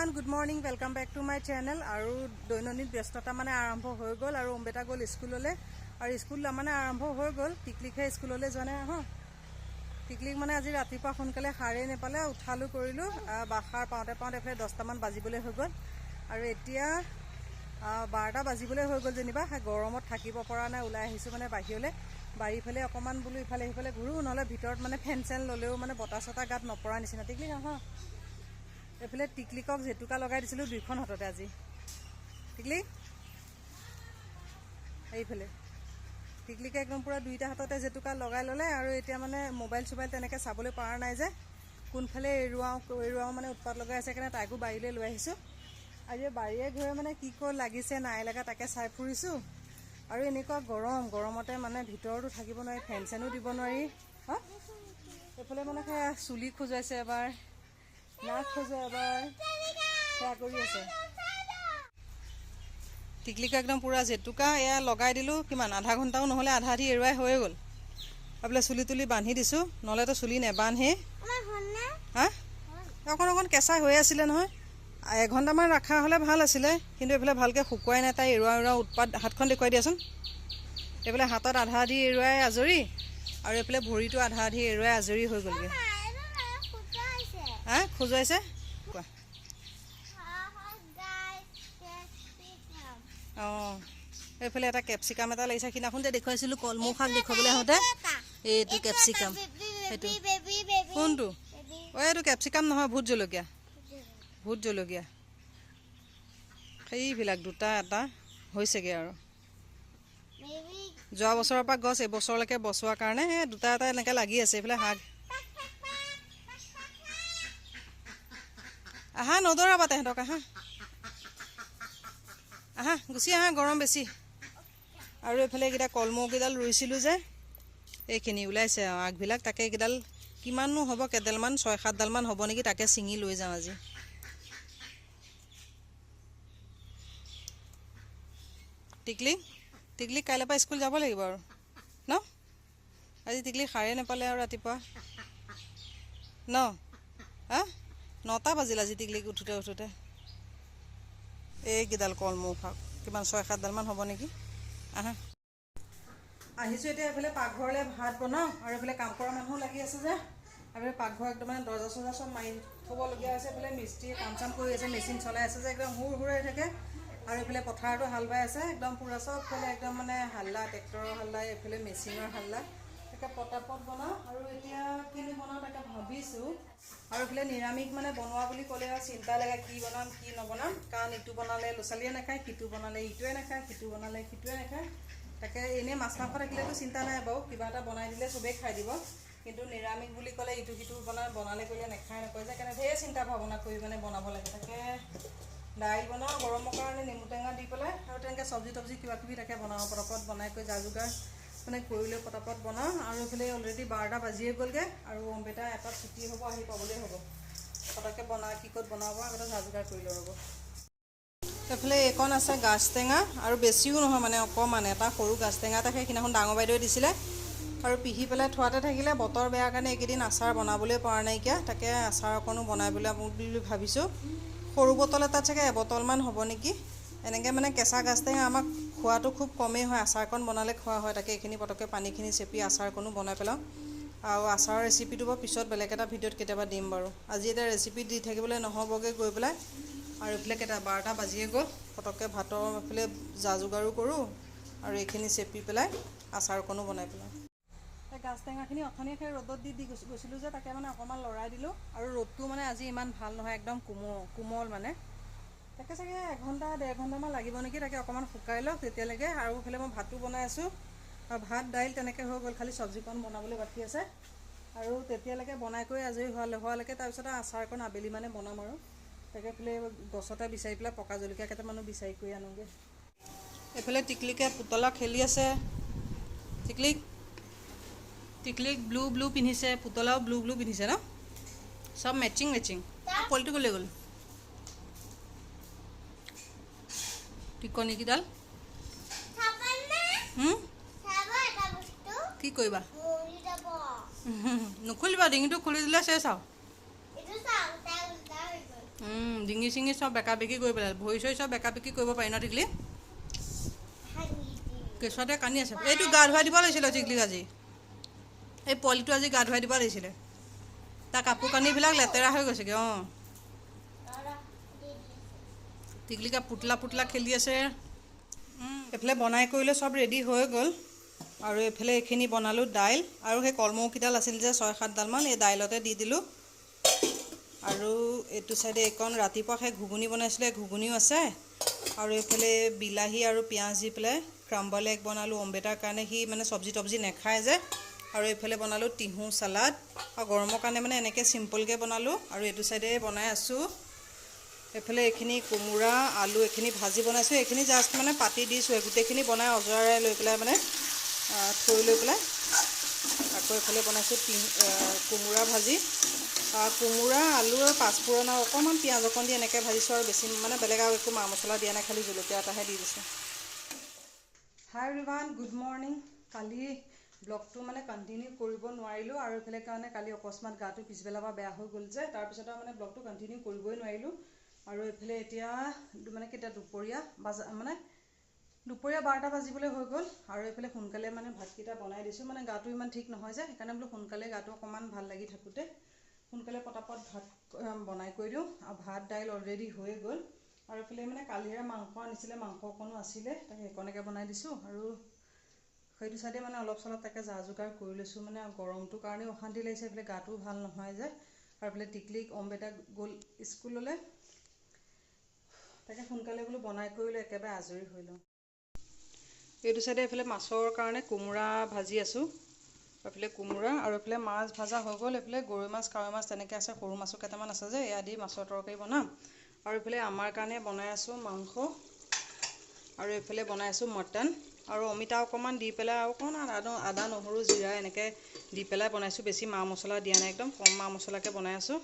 Everyone good morning welcome back to my channel আৰু দৈনন্দিন ব্যস্ততা মানে আৰম্ভ হৈ গ'ল আৰু অম্বেতা গ'ল স্কুললৈ আৰু স্কুল মানে হৈ গ'ল টিকলিকহে স্কুললৈ যোৱা নাই আহোঁ টিকলিক মানে আজি ৰাতিপুৱা সোনকালে সাৰেই নেপালে উঠালোঁ কৰিলোঁ আহ, বা সাৰ পাওঁতে পাওঁতে এফালে দহটামান বাজিবলৈ হৈ গ'ল আৰু এতিয়া বাৰটা বাজিবলৈ হৈ গ'ল যেনিবা গৰমত থাকিব পৰা নাই ওলাই আহিছোঁ মানে বাহিৰলৈ বাৰীফালে অকণমান বোলো ইফালে সিফালে ঘূৰোঁ নহ'লে ভিতৰত মানে ফেন চেন ল'লেও মানে বতাহ চতাহ গাত নপৰা নিচিনা টিকলিক আহা এইফালে টিকলিকক জেতুকা লগাই দিছিলোঁ দুইখন হাততে আজি। টিকলিক এইফালে। টিকলিকে একদম পূৰা দুইটা হাততে জেতুকা লগাই ল'লে আৰু এতিয়া মানে মোবাইল চোবাইল তেনেকৈ চাবলৈ পৰা নাই যে। কোনফালে এৰুৱাওঁ এৰুৱাওঁ মানে উৎপাত লগাই আছে কাৰণে তাইকো বাৰীলৈ লৈ আহিছোঁ। আজি বাৰীয়ে ঘৰে মানে কি ক'ত লাগিছে নাই লগা তাকে চাই ফুৰিছোঁ। আৰু এনেকুৱা গৰম গৰমতে মানে ভিতৰতো থাকিব নোৱাৰি ফেন চেনো দিব নোৱাৰি। হা? এইফালে মানে সেয়া চুলি খজুৱাইছে এবাৰ। নাক খজুৱাই এবাৰ। সেয়া কৰি আছে। টিকলিকা একদম পূৰা জেতুকা এয়া লগাই দিলোঁ। কিমান? আধা ঘণ্টাও নহ'লে আধা আধি এৰুৱাই হৈয়ে গ'ল। আৰু বোলে চুলি তুলি বান্ধি দিছোঁ। নহ'লেতো চুলি নেবান্ধেই হা? অকণ অকণ কেঁচা হৈ আছিলে নহয়। এঘণ্টামান ৰখা হ'লে ভাল আছিলে। কিন্তু এইফালে ভালকৈ শুকুৱাই নাই। তাই এৰুৱা এৰুৱা উৎপাত হাতখন দেখুৱাই দিয়াচোন। এইফালে হাতত আধা আধি এৰুৱাই আজৰি। আৰু এইফালে ভৰিটো আধা আধি এৰুৱাই আজৰি হৈ গ'লগৈ। হা খজুৱাইছে কোৱা? অঁ এইফালে এটা কেপচিকাম এটা লাগিছে সিদিনাখন যে দেখুৱাইছিলোঁ কলমৌ শাক দেখুৱাবলৈ আহোঁতে এইটো কেপচিকাম সেইটো। কোনটো? অঁ এইটো কেপচিকাম নহয় ভোট জলকীয়া। ভোট জলকীয়া। সেইবিলাক দুটা এটা হৈছেগৈ আৰু। যোৱা বছৰৰ পৰা গছ এবছৰলৈকে বচোৱাৰ কাৰণে সেই দুটা এটা এনেকৈ লাগি আছে এইফালে শাক। আহা নদৌৰাবা তেহেঁতক আহা। আহা গুচি আহা গৰম বেছি। আৰু এইফালে এইকেইটা কলমৌকেইডাল ৰুইছিলোঁ যে এইখিনি ওলাইছে আৰু আগবিলাক তাকে এইকেইডাল কিমাননো হ'ব কেইডালমান ছয় সাতডালমান হ'ব নেকি তাকে ছিঙি লৈ যাওঁ আজি। টিকলি টিকলি কাইলৈৰ পৰা স্কুল যাব লাগিব আৰু ন? আজি টিকলি সাৰে নাপালে আৰু ৰাতিপুৱা। ন? হা? নটা বাজিল আজি টিকলিক উঠোতে উঠোতে। এইকেইডাল কলমৌ শাক কিমান ছয় সাতডালমান হ'ব নেকি? আহা। আহিছোঁ এতিয়া এইফালে পাকঘৰলৈ ভাত বনাওঁ আৰু এইফালে কাম কৰা মানুহো লাগি আছে যে। এইফালে পাকঘৰ একদম মানে দৰ্জা চৰ্জা চব মাৰি থ'বলগীয়া হৈছে। এইফালে মিস্ত্ৰীয়ে কাম চাম কৰি আছে মেচিন চলাই আছে যে একদম হুৰ হুৰাই থাকে। আৰু এইফালে পথাৰতো হাল বাই আছে একদম পূৰা চবফালে একদম মানে হাল্লা ট্ৰেক্টৰৰ হাল্লা এইফালে মেচিনৰ হাল্লা। তাকে পটাপট বনাওঁ আৰু এতিয়া কিনো বনাওঁ তাকে ভাবিছোঁ। আৰু এইফালে নিৰামিষ মানে বনোৱা বুলি ক'লে আৰু চিন্তা লাগে কি বনাম কি নবনাম। কাৰণ ইটো বনালে ল'ৰা ছোৱালীয়ে নাখায় সিটো বনালে ইটোৱে নাখায় সিটো বনালে সিটোৱে নাখায়। তাকে এনেই মাছ মাংস থাকিলেতো চিন্তা নাই বাৰু কিবা এটা বনাই দিলে চবেই খাই দিব। কিন্তু নিৰামিষ বুলি ক'লে ইটো সিটো বনাই বনালে কৰিলে নাখায় নকয় যে সেইকাৰণে ঢেৰ চিন্তা ভাৱনা কৰি মানে বনাব লাগে। তাকে দাইল বনাওঁ গৰমৰ কাৰণে নেমু টেঙা দি পেলাই আৰু তেনেকৈ চব্জি তব্জি কিবা কিবি তাকে বনাওঁ পটাপট বনাই কৰি যা যোগাৰ মানে কৰি লৈ পটাপট বনাওঁ আৰু এইফালে অলৰেডি বাৰটা বাজিয়ে গ'লগৈ আৰু অম্বেটা এটাত ছুটি হ'ব আহি পাবলেই হ'ব। পটককৈ বনাই কি ক'ত বনাব আগতে যা কৰি লৈ ৰ'ব। এইফালে এইকণ আছে গাজ টেঙা আৰু বেছিও নহয় মানে অকণমান। এটা সৰু গাজ টেঙা এটা সেই সিদিনাখন ডাঙৰ বাইদেৱে দিছিলে। আৰু পিহি পেলাই থোৱাতে থাকিলে বতৰ বেয়া কাৰণে এইকেইদিন আচাৰ বনাবলৈ পৰা নাইকিয়া। তাকে আচাৰ অকণো বনাই পেলাই বুলি ভাবিছোঁ। সৰু বটল এটাত চাগে এবটলমান হ'ব নেকি? এনেকৈ মানে কেঁচা গাজ টেঙা আমাক খোৱাটো খুব কমেই হয় আচাৰকণ বনালে খোৱা হয় তাকে এইখিনি পটককৈ পানীখিনি চেপি আচাৰকণো বনাই পেলাওঁ। আৰু আচাৰৰ ৰেচিপিটো বাৰু পিছত বেলেগ এটা ভিডিঅ'ত কেতিয়াবা দিম বাৰু। আজি এতিয়া ৰেচিপি দি থাকিবলৈ নহ'বগৈ গৈ পেলাই আৰু এইফালে কেইটা বাৰটা বাজিয়ে গ'ল পটককৈ ভাতৰ এইফালে যা যোগাৰো কৰোঁ আৰু এইখিনি চেপি পেলাই আচাৰকণো বনাই পেলাওঁ। এই গাজ টেঙাখিনি অথনি সেই ৰ'দত দি দি গৈছ- গৈছিলোঁ যে তাকে মানে অকণমান লৰাই দিলোঁ আৰু ৰ'দটো মানে আজি ইমান ভাল নহয় একদম কোমল কোমল মানে। তাকে চাগে এঘণ্টা ডেৰ ঘণ্টামান লাগিব নেকি তাকে অকণমান শুকাই লওক তেতিয়ালৈকে। আৰু এইফালে মই ভাতো বনাই আছোঁ। আৰু ভাত দাইল তেনেকৈ হৈ গ'ল খালি চব্জিকণ বনাবলৈ বাকী আছে। আৰু তেতিয়ালৈকে বনাই কৰি আজৰি হোৱালৈ হোৱালৈকে তাৰপিছতে আচাৰকণ আবেলি মানে বনাম আৰু। তাকে এইফালে গছতে বিচাৰি পেলাই পকা জলকীয়া কেইটামানো বিচাৰি কৰি আনোগৈ। এইফালে টিকলিকে পুতলা খেলি আছে। টিকলিক টিকলিক ব্লু ব্লু পিন্ধিছে পুতলাও ব্লু ব্লু পিন্ধিছে ন? চব মেচিং মেচিং পলিটো গ'লে গ'ল? টিকনিকেইডাল হুম? কি কৰিবা নুখুলিবা ডিঙিটো খুলি দিলে চেচ আৰু। ডিঙি চিঙি চব বেকা বেকি কৰি পেলালে ভৰি চৰি চব বেকা বেকি কৰিব পাৰি ন, টিকলি? কেঁচুৱাতে কান্দি আছে। এইটো গা ধুৱাই দিব লাগিছিলে, টিকলিক আজি। এই পোৱালিটো আজি গা ধুৱাই দিব লাগিছিলে। তাৰ কাপোৰ কানিবিলাক লেতেৰা হৈ গৈছেগৈ, অঁ। টিকলিকা পুতলা পুতলা খেলি আছে। উম, এইফালে বনাই কৰিলে চব ৰেডি হৈ গ'ল। আৰু এইফালে এইখিনি বনালোঁ দাইল। আৰু সেই কলমৌকেইডাল আছিল যে ছয় সাতডালমান এই দাইলতে দি দিলোঁ। আৰু এইটো চাইডে এইকণ ৰাতিপুৱা সেই ঘুগুনি বনাইছিলে ঘুগুনিও আছে। আৰু এইফালে বিলাহী আৰু পিঁয়াজ দি পেলাই ক্ৰাম্বল এগ বনালোঁ। অম্বেটাৰ কাৰণে সি মানে চব্জি তব্জি নাখায় যে। আৰু এইফালে বনালোঁ তিহু চালাড আৰু গৰমৰ কাৰণে মানে এনেকৈ চিম্পলকৈ বনালোঁ। আৰু এইটো চাইডে বনাই আছোঁ। এইফালে এইখিনি কোমোৰা আলু এইখিনি ভাজি বনাইছোঁ। এইখিনি জাষ্ট মানে পাতি দিছোঁ গোটেইখিনি বনাই অজৰাই লৈ পেলাই মানে থৈ লৈ পেলাই আকৌ এইফালে বনাইছোঁ কোমোৰা ভাজি। কোমোৰা আলু আৰু পাঁচফোৰণ আৰু অকণমান পিঁয়াজ অকণ দি এনেকৈ ভাজিছোঁ আৰু বেছি মানে বেলেগ আৰু একো মা মছলা দিয়া নাই খালি জলকীয়া এটাহে দি দিছোঁ। হাই ৰিভান গুড মৰ্ণিং কালি ব্লগটো মানে কণ্টিনিউ কৰিব নোৱাৰিলোঁ আৰু এইফালে কাৰণে কালি অকস্মাত গাটো পিছবেলাৰ পৰা বেয়া হৈ গ'ল যে তাৰপিছত আৰু মানে ব্লগটো কণ্টিনিউ কৰিবই নোৱাৰিলোঁ। আৰু এইফালে এতিয়া মানে কেতিয়া দুপৰীয়া বাজা মানে দুপৰীয়া বাৰটা বাজিবলৈ হৈ গ'ল আৰু এইফালে সোনকালে মানে ভাতকেইটা বনাই দিছোঁ। মানে গাটো ইমান ঠিক নহয় যে সেইকাৰণে বোলো সোনকালে গাটো অকণমান ভাল লাগি থাকোঁতে সোনকালে পটাপট ভাত বনাই কৰি দিওঁ। আৰু ভাত দাইল অলৰেডি হৈয়ে গ'ল। আৰু এইফালে মানে কালিৰে মাংস আনিছিলে মাংস অকণো আছিলে তাকে সেইকণকে বনাই দিছোঁ। আৰু সেইটো চাইডে মানে অলপ চলপ তাকে যা যোগাৰ কৰি লৈছোঁ। মানে গৰমটোৰ কাৰণেও অশান্তি লাগিছে এইফালে গাটোও ভাল নহয় যে। আৰু এইফালে টিকলিক অম্বেটা গ'ল স্কুললৈ। তাকে সোনকালে বোলো বনাই কৰি লৈ একেবাৰে আজৰি হৈ লওঁ। এইটো চাইডে এইফালে মাছৰ কাৰণে কোমোৰা ভাজি আছোঁ। এইফালে কোমোৰা আৰু এইফালে মাছ ভাজা হৈ গ'ল। এইফালে গৰৈ মাছ কাৱৈ মাছ তেনেকৈ আছে। সৰু মাছো কেইটামান আছে যে এয়া দি মাছৰ তৰকাৰী বনাম। আৰু এইফালে আমাৰ কাৰণে বনাই আছোঁ মাংস। আৰু এইফালে বনাই আছোঁ মটন। আৰু অমিতা অকণমান দি পেলাই আৰু অকণমান আদা আদা নহৰু জিৰা এনেকৈ দি পেলাই বনাইছোঁ। বেছি মা মছলা দিয়া নাই একদম। কম মা মছলাকৈ বনাই আছোঁ।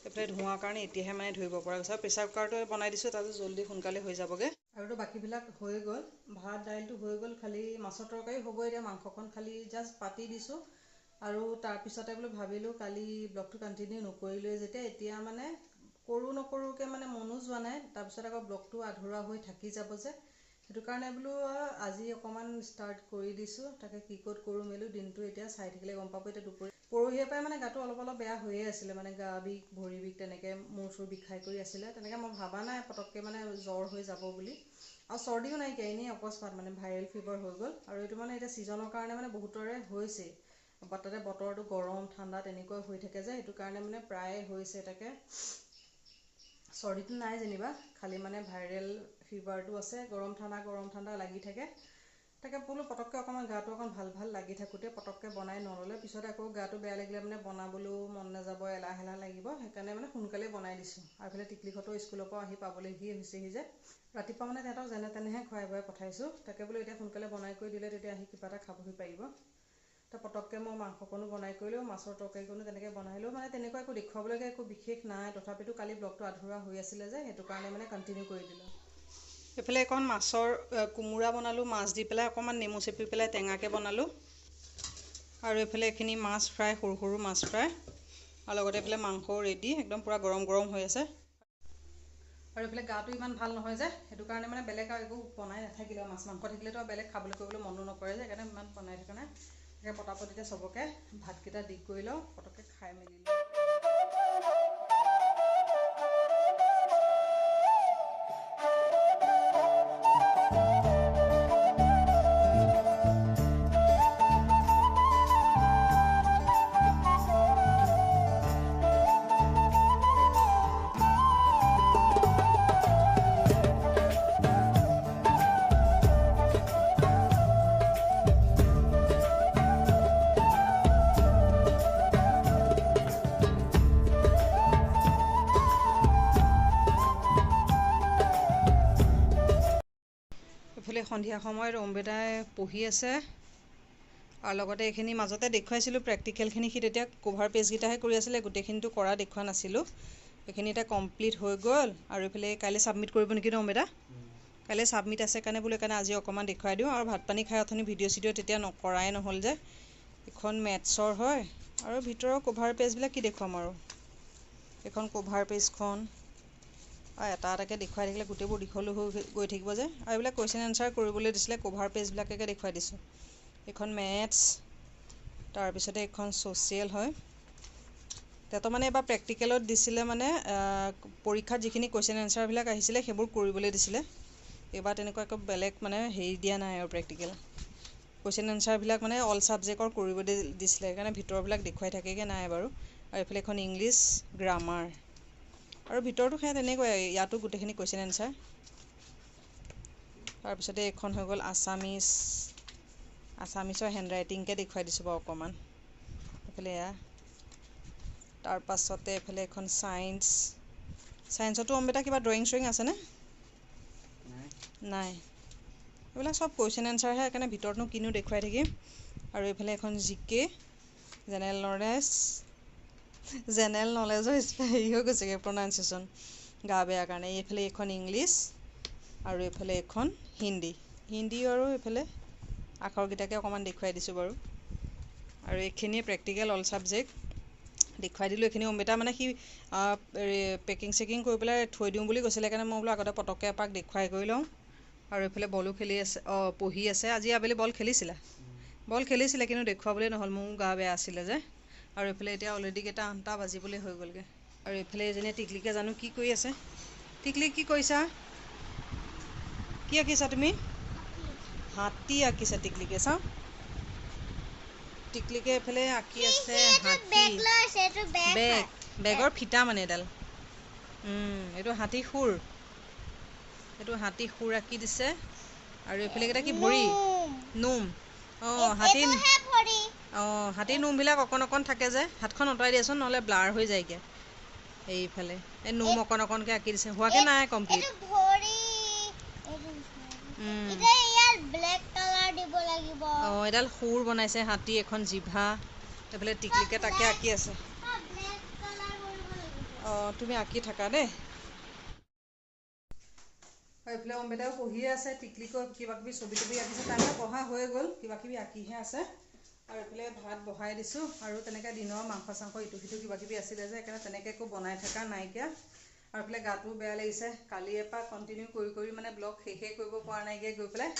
এইফালে ধোৱাৰ কাৰণে এতিয়াহে মানে ধৰিব পৰা গৈছে। আৰু প্ৰেছাৰ কুকাৰটো বনাই দিছোঁ তাতো জল্দি সোনকালে হৈ যাবগৈ। আৰুতো বাকীবিলাক হৈ গ'ল। ভাত দাইলটো হৈ গ'ল খালি মাছৰ তৰকাৰী হ'ব এতিয়া মাংসকণ খালি জাষ্ট পাতি দিছোঁ। আৰু তাৰপিছতে বোলো ভাবিলোঁ কালি ব্লগটো কণ্টিনিউ নকৰিলোৱে যেতিয়া এতিয়া মানে কৰোঁ নকৰোঁকৈ মানে মনো যোৱা নাই। তাৰপিছত আকৌ ব্লগটো আধৰুৱা হৈ থাকি যাব যে। সেইটো কাৰণে বোলো আজি অকণমান ষ্টাৰ্ট কৰি দিছোঁ। তাকে কি ক'ত কৰোঁ মেলো দিনটো এতিয়া চাই থাকিলে গম পাব। এতিয়া দুপৰীয়া পৰহিৰ পৰাই মানে গাটো অলপ অলপ বেয়া হৈয়ে আছিলে। মানে গা বিষ ভৰি বিষ তেনেকৈ মূৰ চুৰ বিষাই কৰি আছিলে। তেনেকৈ মই ভবা নাই পটককৈ মানে জ্বৰ হৈ যাব বুলি। আৰু চৰ্দিও নাইকিয়া এনেই অকস্মাত মানে ভাইৰেল ফিভাৰ হৈ গ'ল। আৰু এইটো মানে এতিয়া ছিজনৰ কাৰণে মানে বহুতৰে হৈছেই তাতে বতৰটো গৰম ঠাণ্ডা তেনেকুৱা হৈ থাকে যে সেইটো কাৰণে মানে প্ৰায়ে হৈছে তাকে। চৰ্দিটো নাই যেনিবা খালি মানে ভাইৰেল ফিভাৰটো আছে গৰম ঠাণ্ডা গৰম ঠাণ্ডা লাগি থাকে। তাকে বোলো পটককৈ অকণমান গাটো অকণ ভাল ভাল লাগি থাকোঁতে পটককৈ বনাই নল'লে পিছত আকৌ গাটো বেয়া লাগিলে মানে বনাবলৈও মন নাযাব এলাহ এলাহ লাগিব। সেইকাৰণে মানে সোনকালে বনাই দিছোঁ। আৰু এইফালে টিকলিহঁতো স্কুলৰ পৰা আহি পাবলৈহি হৈছেহি যে। ৰাতিপুৱা মানে তেহেঁতক যেনে তেনেহে খুৱাই বুৱাই পঠাইছোঁ। তাকে বোলো এতিয়া সোনকালে বনাই কৰি দিলে তেতিয়া আহি কিবা এটা খাবহি পাৰিব। তো পটককৈ মই মাংসকণো বনাই কৰিলেও মাছৰ তৰকাৰীকণো তেনেকৈ বনালেও মানে তেনেকুৱা একো দেখুৱাবলগীয়া একো বিশেষ নাই। তথাপিতো কালি ব্লগটো আধৰুৱা হৈ আছিলে যে সেইটো কাৰণে মানে কণ্টিনিউ কৰি দিলোঁ। এইফালে অকণ মাছৰ কোমোৰা বনালোঁ মাছ দি পেলাই অকণমান নেমু চেপি পেলাই টেঙাকৈ বনালোঁ। আৰু এইফালে এইখিনি মাছ ফ্ৰাই সৰু সৰু মাছ ফ্ৰাই। আৰু লগতে এইফালে মাংসও ৰেডি একদম পূৰা গৰম গৰম হৈ আছে। আৰু এইফালে গাটো ইমান ভাল নহয় যে সেইটো কাৰণে মানে বেলেগ আৰু একো বনাই নাথাকিলে মাছ মাংস থাকিলেতো বেলেগ খাবলৈ কৰিবলৈ মনো নকৰে যে সেইকাৰণে ইমান বনাই থকা নাই। তাকে পটাপট এতিয়া চবকে ভাতকেইটা দি কৰি লওঁ পটককৈ খাই মেলি লওঁ। এইফালে সন্ধিয়া সময়ত অম্বেদাই পঢ়ি আছে। আৰু লগতে এইখিনি মাজতে দেখুৱাইছিলোঁ প্ৰেক্টিকেলখিনি সি তেতিয়া কভাৰ পেজকেইটাহে কৰি আছিলে গোটেইখিনিতো কৰা দেখুওৱা নাছিলোঁ। এইখিনি এতিয়া কমপ্লিট হৈ গ'ল। আৰু এইফালে কাইলৈ ছাবমিট কৰিব নেকি ন অম্বেদা কাইলৈ ছাবমিট আছে কাৰণে বোলো সেইকাৰণে আজি অকণমান দেখুৱাই দিওঁ। আৰু ভাত পানী খাই অথনি ভিডিঅ' চিডিঅ' তেতিয়া নকৰাই নহ'ল যে। এইখন মেথছৰ হয়। আৰু ভিতৰৰ কভাৰ পেজবিলাক কি দেখুৱাম আৰু? এইখন কভাৰ পেজখন আৰু এটা এটাকৈ দেখুৱাই থাকিলে গোটেইবোৰ দীঘল হৈ গৈ- থাকিব যে। আৰু এইবিলাক কুৱেশ্যন এনচাৰ কৰিবলৈ দিছিলে কভাৰ পেজবিলাককে দেখুৱাই দিছোঁ। এইখন মেথছ তাৰপিছতে এইখন ছ'চিয়েল হয়। তেহেঁতৰ মানে এবাৰ প্ৰেক্টিকেলত দিছিলে মানে পৰীক্ষাত যিখিনি কুৱেশ্যন এনচাৰবিলাক আহিছিলে সেইবোৰ কৰিবলৈ দিছিলে। এইবাৰ তেনেকুৱা একো বেলেগ মানে হেৰি দিয়া নাই আৰু প্ৰেক্টিকেল কুৱেশ্যন এনচাৰবিলাক মানে অল ছাবজেক্টৰ কৰিব দি- দিছিলে সেইকাৰণে ভিতৰবিলাক দেখুৱাই থাকেগৈ নাই বাৰু। আৰু এইফালে এখন ইংলিছ গ্ৰামাৰ আৰু ভিতৰতো সেয়া তেনেকুৱাই ইয়াতো গোটেইখিনি কুৱেশ্যন এনচাৰ তাৰপিছতে এইখন হৈ গ'ল আছামিছ আছামিছৰ হেণ্ড ৰাইটিংকৈ দেখুৱাই দিছোঁ বাৰু অকণমান। এইফালে এয়া। তাৰ পাছতে এইফালে এখন ছায়েন্স ছায়েন্সতো অম্বিতা কিবা ড্ৰয়িং চ্ৰয়িং আছেনে নাই। এইবিলাক চব কুৱেশ্যন এনচাৰহে সেইকাৰণে ভিতৰতনো কিনো দেখুৱাই থাকিম। আৰু এইফালে এখন G K general knowledge general নলেজৰ হেৰি হৈ গৈছেগৈ প্ৰনাউনচিয়েশ্যন গা বেয়া কাৰণে এইফালে এইখন ইংলিছ আৰু এইফালে এইখন হিন্দী হিন্দী আৰু এইফালে আখৰকেইটাকে অকণমান দেখুৱাই দিছোঁ বাৰু আৰু এইখিনিয়ে প্ৰেক্টিকেল অল ছাবজেক্ট দেখুৱাই দিলোঁ এইখিনি অমিতা মানে সি পেকিং চেকিং কৰি পেলাই থৈ দিওঁ বুলি কৈছিলে সেইকাৰণে মই বোলো আগতে পটককৈ এপাক দেখুৱাই কৰি লওঁ আৰু এইফালে বলো খেলি আছে অঁ পঢ়ি আছে আজি আবেলি বল খেলিছিলা বল খেলিছিলে কিন্তু দেখুৱাবলৈ নহ'ল মোৰো গা বেয়া আছিলে যে আৰু এইফালে এতিয়া অলৰেডি কেইটা আঠটা বাজিবলৈ হৈ গ'লগৈ। আৰু এইফালে এজনীয়ে টিকলিকে জানো কি কৰি আছে। টিকলি কি কৰিছা? কি আঁকিছা তুমি? হাতী আঁকিছে টিকলিকে চাওঁ। টিকলিকে এইফালে আঁকি আছে হাতী। বেগ বেগৰ ফিটা মানে এডাল। এইটো হাতী শুৰ এইটো হাতী শুৰ আঁকি দিছে। আৰু এইফালে কেইটা কি ভৰি? নোম। অঁ হাতী অঁ হাতীৰ নোমবিলাক অকণ অকণ থাকে যে হাতখন আঁতৰাই দিয়াচোন নহ'লে ব্লাৰ হৈ যায়গৈ। এইফালে এই নোম অকণ অকণকৈ আঁকি দিছে। হোৱাকৈ নাই কমপ্লিট। অঁ এডাল শুৰ বনাইছে হাতী এখন জিভা। এইফালে টিকলিকে তাকে আঁকি আছে। অঁ তুমি আঁকি থাকা দেই। এইফালে অম্বেদাও পঢ়িয়ে আছে টিকলিকো কিবা কিবি ছবি টবি আঁকিছে। তাইৰ পঢ়া হৈ গ'ল কিবা কিবি আঁকিহে আছে। আৰু এইফালে ভাত বহাই দিছোঁ আৰু তেনেকৈ দিনৰ মাংস চাংস ইটো সিটো কিবা কিবি আছিলে যে সেইকাৰণে তেনেকৈ একো বনাই থকা নাইকিয়া আৰু এইফালে গাটোও বেয়া লাগিছে কালিৰে পৰা কণ্টিনিউ কৰি কৰি মানে ব্লগ শেষেই কৰিব পৰা নাইকিয়া গৈ পেলাই।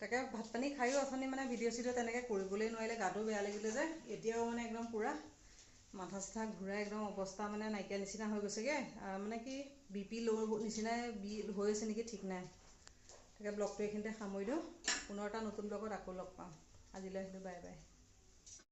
তাকে ভাত পানী খায়ো অথনি মানে ভিডিঅ' চিডিঅ' তেনেকৈ কৰিবলৈ নোৱাৰিলে গাটো বেয়া লাগিলে যে এতিয়াও মানে একদম পূৰা মাথা চাথা ঘূৰাই একদম অৱস্থা মানে নাইকিয়া নিচিনা হৈ গৈছেগৈ। মানে কি বি পি ল' নিচিনাই বি হৈ আছে নেকি ঠিক নাই। তাকে ব্লগটো এইখিনিতে সামৰি দিওঁ। পুনৰ এটা নতুন ব্লগত আকৌ লগ পাম। আজিলৈ আহিলোঁ বাই বাই